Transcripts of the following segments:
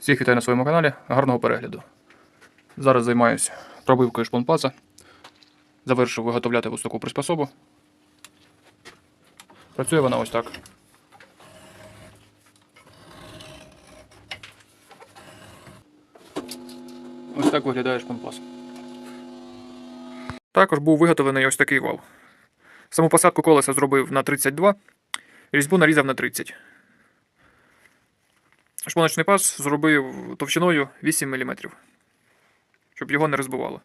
Всіх вітаю на своєму каналі. Гарного перегляду. Зараз займаюся пробивкою шпонпаса. Завершив виготовляти ось таку приспособу. Працює вона ось так. Ось так виглядає шпонпас. Також був виготовлений ось такий вал. Саму посадку колеса зробив на 32, різьбу нарізав на 30. Шпоночний пас зробив товщиною 8 мм, щоб його не розбивало.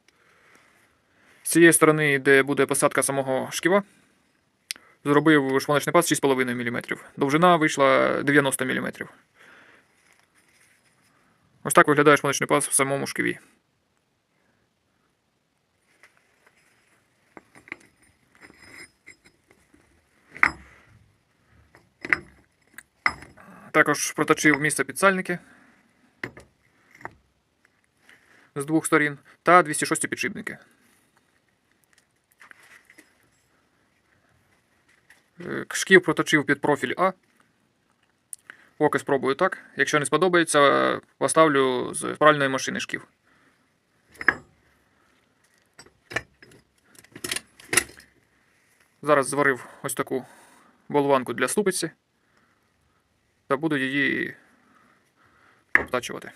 З цієї сторони, де буде посадка самого шківа, зробив шпоночний пас 6,5 мм. Довжина вийшла 90 мм. Ось так виглядає шпоночний пас в самому шківі. Також проточив місце підсальники з двох сторін та 206 підшипники. Е, Шків проточив під профіль А. Поки спробую так. Якщо не сподобається, поставлю з пральної машини шків. Зараз зварив ось таку болванку для ступиці та буду її обтачувати.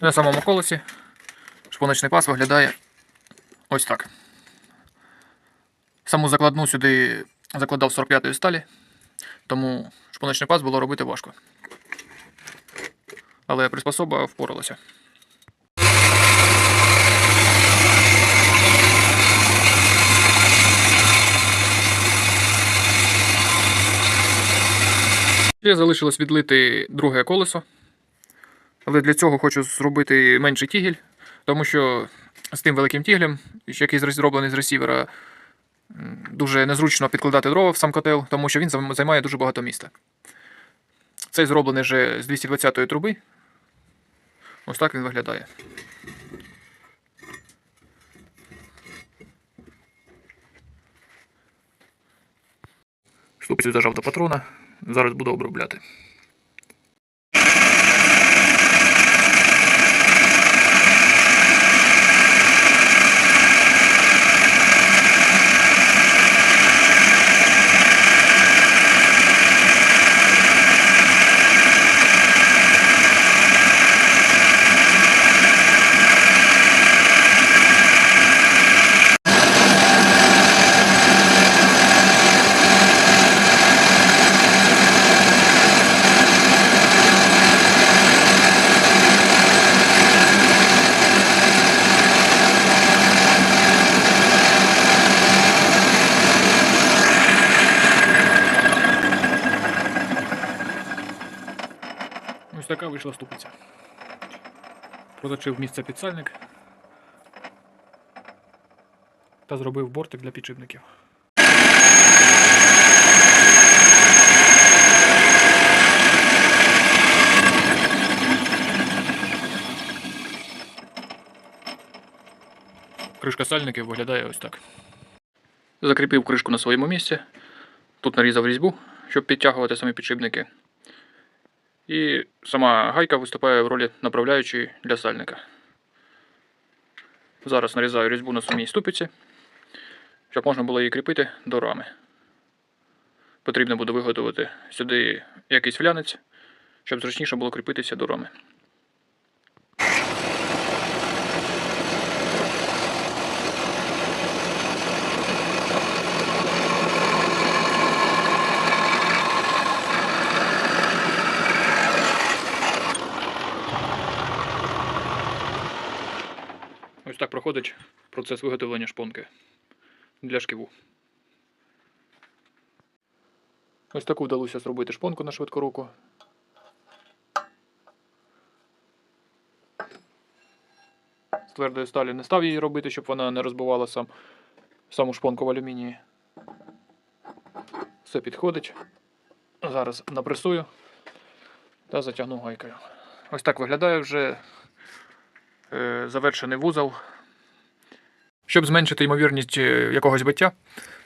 На самому колесі шпоночний пас виглядає ось так. Саму закладну сюди закладав 45-ї сталі, тому шпоночний пас було робити важко. Але приспособа впоралася. Ще залишилось відлити друге колесо. Але для цього хочу зробити менший тігель, тому що з тим великим тіглем, який зроблений з ресівера, дуже незручно підкладати дрова в сам котел, тому що він займає дуже багато міста. Цей зроблений вже з 220-ї труби. Ось так він виглядає. Ступицю зажав до патрона. Зараз буду обробляти. Ось така вийшла ступиця. Проточив місце підсальник та зробив бортик для підшипників. Кришка сальників виглядає ось так. Закріпив кришку на своєму місці. Тут нарізав різьбу, щоб підтягувати самі підшипники. І сама гайка виступає в ролі направляючої для сальника. Зараз нарізаю різьбу на самій ступиці, щоб можна було її кріпити до рами. Потрібно буде виготовити сюди якийсь флянець, щоб зручніше було кріпитися до рами. Ось так проходить процес виготовлення шпонки для шківу. Ось таку вдалося зробити шпонку на швидку руку. З твердої сталі не став її робити, щоб вона не розбивала сам, саму шпонку в алюмінії. Все підходить. Зараз напресую та затягну гайкою. Ось так виглядає вже завершений вузол. Щоб зменшити ймовірність е, якогось биття,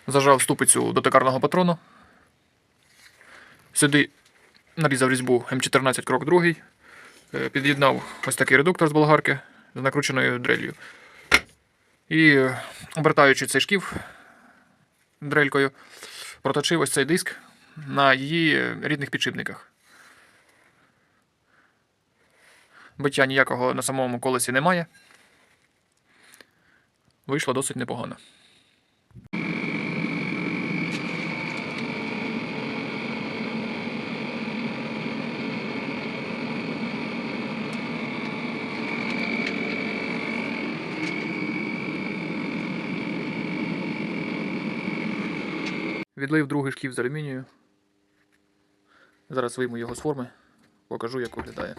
зажав ступицю до токарного патрону. Сюди нарізав різьбу М14 крок 2, е, під'єднав ось такий редуктор з болгарки з накрученою дрелью. І е, обертаючи цей шків дрелькою, проточив ось цей диск на її е, рідних підшипниках. Биття ніякого на самому колесі немає. Вийшло досить непогано. Відлив другий шків з алюмінію. Зараз вийму його з форми, покажу, як виглядає.